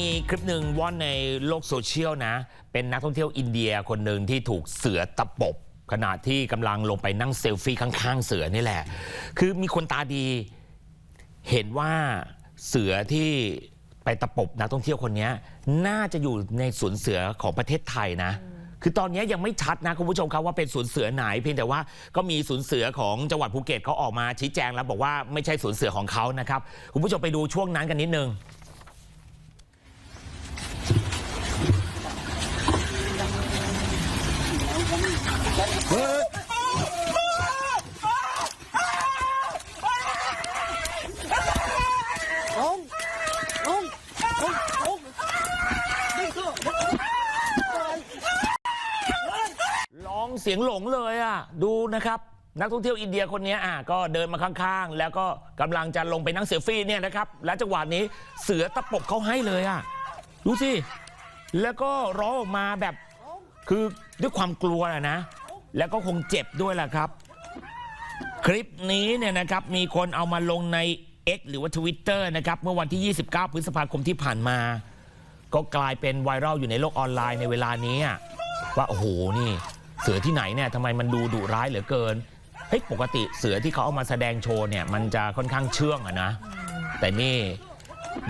มีคลิปหนึ่งว่อนในโลกโซเชียลนะ เป็นนักท่องเที่ยวอินเดียคนหนึ่งที่ถูกเสือตะปบ ขณะที่กำลังลงไปนั่งเซลฟี่ข้างๆเสือนี่แหละ คือมีคนตาดีเห็นว่าเสือที่ไปตะปบนักท่องเที่ยวคนนี้น่าจะอยู่ในสวนเสือของประเทศไทยนะ คือตอนนี้ยังไม่ชัดนะคุณผู้ชมครับว่าเป็นสวนเสือไหน เพียงแต่ว่าก็มีสวนเสือของจังหวัดภูเก็ตเขาออกมาชี้แจงแล้วบอกว่าไม่ใช่สวนเสือของเขานะครับคุณผู้ชมไปดูช่วงนั้นกันนิดนึง ลงลงลงลงนี่ก็ร้องเสียงหลงเลยอะ ดูนะครับ นักท่องเที่ยวอินเดียคนนี้อะก็เดินมาข้างๆ แล้วก็กำลังจะลงไปนั่งเซลฟี่เนี่ยนะครับ และจังหวะนี้เสือตะปบเขาให้เลยอะ ดูสิ แล้วก็ร้องออกมาแบบ คือด้วยความกลัวนะนะ แล้วก็คงเจ็บด้วยแหละครับ คลิปนี้เนี่ยนะครับมีคนเอามาลงใน X หรือว่า Twitter นะครับเมื่อวันที่ 29 พฤษภาคมที่ผ่านมา ก็กลายเป็นไวรัลอยู่ในโลกออนไลน์ในเวลานี้อะว่าโอ้โหนี่ เสือที่ไหนเนี่ยทำไมมันดูดุร้ายเหลือเกินเฮ้ยปกติเสือที่เขาเอามาแสดงโชว์เนี่ยมันจะค่อนข้างเชื่องอะนะ แต่นี่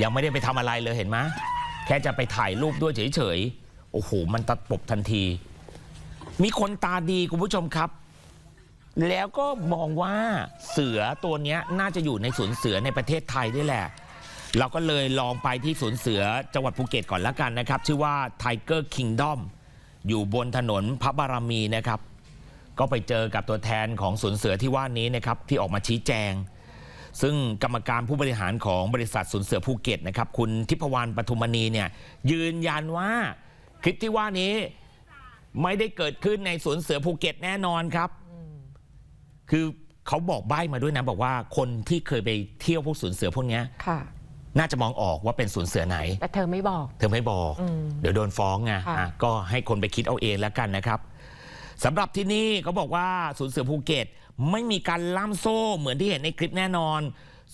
ยังไม่ได้ไปทำอะไรเลยเห็นไหมแค่จะไปถ่ายรูปด้วยเฉยๆโอ้โหมันตัดปบทันที มีคนตาดีคุณผู้ชมครับ แล้วก็มองว่าเสือตัวนี้น่าจะอยู่ในสวนเสือในประเทศไทยนี่แหละ เราก็เลยลองไปที่สวนเสือจังหวัดภูเก็ตก่อนละกันนะครับ ชื่อว่า Tiger Kingdom อยู่บนถนนพระบารมีนะครับ ก็ไปเจอกับตัวแทนของสวนเสือที่ว่านี้นะครับ ที่ออกมาชี้แจง ซึ่งกรรมการผู้บริหารของบริษัทสวนเสือภูเก็ตนะครับ คุณทิพวรรณปทุมณีเนี่ยยืนยันว่าคลิปที่ว่านี้ ไม่ได้เกิดขึ้นในสวนเสือภูเก็ตแน่นอนครับ คือเขาบอกใบ้มาด้วยนะ บอกว่าคนที่เคยไปเที่ยวพวกสวนเสือพวกเนี้ยค่ะ น่าจะมองออกว่าเป็นสวนเสือไหน แต่เธอไม่บอก เธอไม่บอก อืมเดี๋ยวโดนฟ้องไงค่ะ อะก็ให้คนไปคิดเอาเองแล้วกันนะครับสำหรับที่นี่เขาบอกว่าสวนเสือภูเก็ต ไม่มีการล่ามโซ่เหมือนที่เห็นในคลิปแน่นอน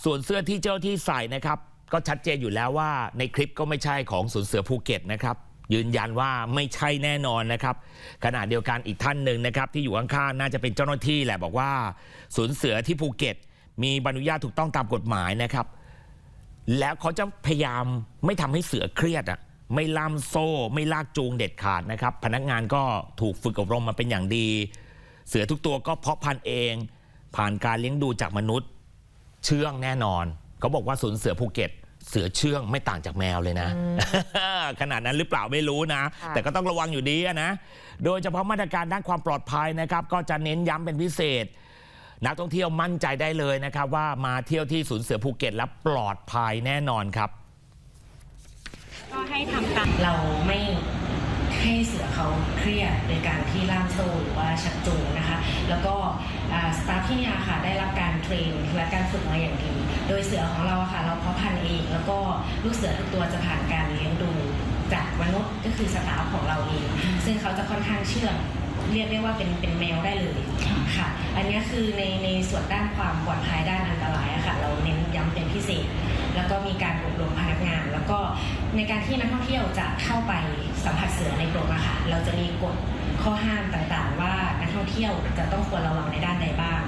ส่วนเสื้อที่เจ้าที่ใส่นะครับ ก็ชัดเจนอยู่แล้วว่าในคลิปก็ไม่ใช่ของสวนเสือภูเก็ตนะครับ ยืนยันว่าไม่ใช่แน่นอนนะครับ ขณะเดียวกันอีกท่านหนึ่งนะครับ ที่อยู่ข้างๆน่าจะเป็นเจ้าหน้าที่แหละบอกว่าสวนเสือที่ภูเก็ต มีใบอนุญาตถูกต้องตามกฎหมายนะครับ แล้วเขาจะพยายามไม่ทำให้เสือเครียดอะไม่ล่ามโซ่ ไม่ลากจูงเด็ดขาดนะครับ พนักงานก็ถูกฝึกอบรมมาเป็นอย่างดี เสือทุกตัวก็เพาะพันธุ์เอง ผ่านการเลี้ยงดูจากมนุษย์ เชื่องแน่นอนเขาบอกว่าสวนเสือภูเก็ต เสือเชื่องไม่ต่างจากแมวเลยนะ ขนาดนั้นหรือเปล่าไม่รู้นะค่ะแต่ก็ต้องระวังอยู่ดีอะนะ โดยเฉพาะมาตรการด้านความปลอดภัยนะครับ ก็จะเน้นย้ำเป็นพิเศษ นักท่องเที่ยวมั่นใจได้เลยนะครับ ว่ามาเที่ยวที่ศูนย์เสือภูเก็ตแล้วปลอดภัยแน่นอนครับ ก็ให้ทำตามเราไม่ ให้เสือเขาเครียดโดยการที่ล่ามโซ่หรือว่าชักจูงนะคะ แล้วก็สตาฟที่นี่ค่ะได้รับการเทรนและการฝึกมาอย่างดี โดยเสือของเราค่ะ เราเพาะพันธุ์เอง แล้วก็ลูกเสือทุกตัวจะผ่านการเลี้ยงดูจากมนุษย์ก็คือสตาฟของเราเอง ซึ่งเขาจะค่อนข้างเชื่อง เรียกได้ว่าเป็นเป็นแมวได้เลยค่ะ อันเนี้ยคือในในส่วนด้านความปลอดภัยด้านอันตรายอะค่ะ เราเน้นย้ำเป็นพิเศษ แล้วก็มีการอบรมพนักงาน แล้วก็ในการที่นักท่องเที่ยวจะเข้าไปสัมผัสเสือในกรงอะค่ะ เราจะมีกฎ ข้อห้ามต่างๆ ว่านักท่องเที่ยวจะต้องควรระวังในด้านใดบ้าง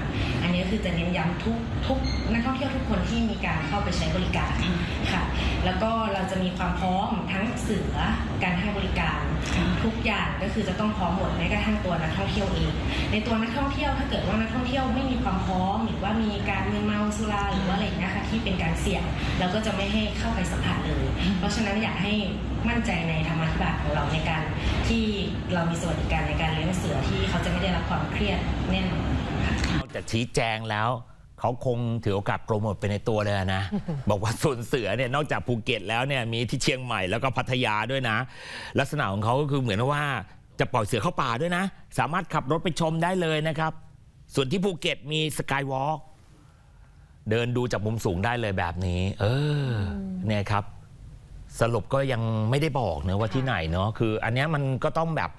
อันนี้คือจะเน้นย้ำทุกทุกนักท่องเที่ยวทุกคนที่มีการเข้าไปใช้บริการค่ะ แล้วก็เราจะมีความพร้อมทั้งเสือการให้บริการทุกอย่างก็คือจะต้องพร้อมหมดแม้กระทั่งตัวนักท่องเที่ยวเอง ในตัวนักท่องเที่ยวถ้าเกิดว่านักท่องเที่ยวไม่มีความพร้อมหรือว่ามีการมึนเมาสุราหรือว่าอะไรอย่างเงี้ยค่ะที่เป็นการเสี่ยงเราก็จะไม่ให้เข้าไปสัมผัสเลย เพราะฉะนั้นอยากให้ มั่นใจในธรรมาธิบาตของเราในการที่เรามีสวัสดิการในการเลี้ยงเสือที่เขาจะไม่ได้รับความเครียดแน่นอนค่ะ นอกจากชี้แจงแล้วเขาคงถือโอกาสโปรโมทไปในตัวเลยนะ บอกว่าสวนเสือเนี่ยนอกจากภูเก็ตแล้วเนี่ยมีที่เชียงใหม่แล้วก็พัทยาด้วยนะ ลักษณะของเขาก็คือเหมือนว่าจะปล่อยเสือเข้าป่าด้วยนะ สามารถขับรถไปชมได้เลยนะครับ ส่วนที่ภูเก็ตมีสกายวอล์กเดินดูจากมุมสูงได้เลยแบบนี้ เออเนี่ยครับ สรุปก็ยังไม่ได้บอกเนะว่าที่ไหนเนาะคือ อันเนี้ยมันก็ต้องแบบ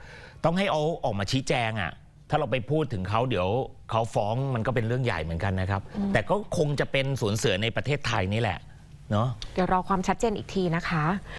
ต้องให้เอาออกมาชี้แจงอะ่ะถ้าเราไปพูดถึงเขาเดี๋ยวเขาฟ้องมันก็เป็นเรื่องใหญ่เหมือนกันนะครับ แต่ก็คงจะเป็นสวนเสือในประเทศไทยนี่แหละเนาะ เดี๋ยวรอความชัดเจนอีกทีนะคะ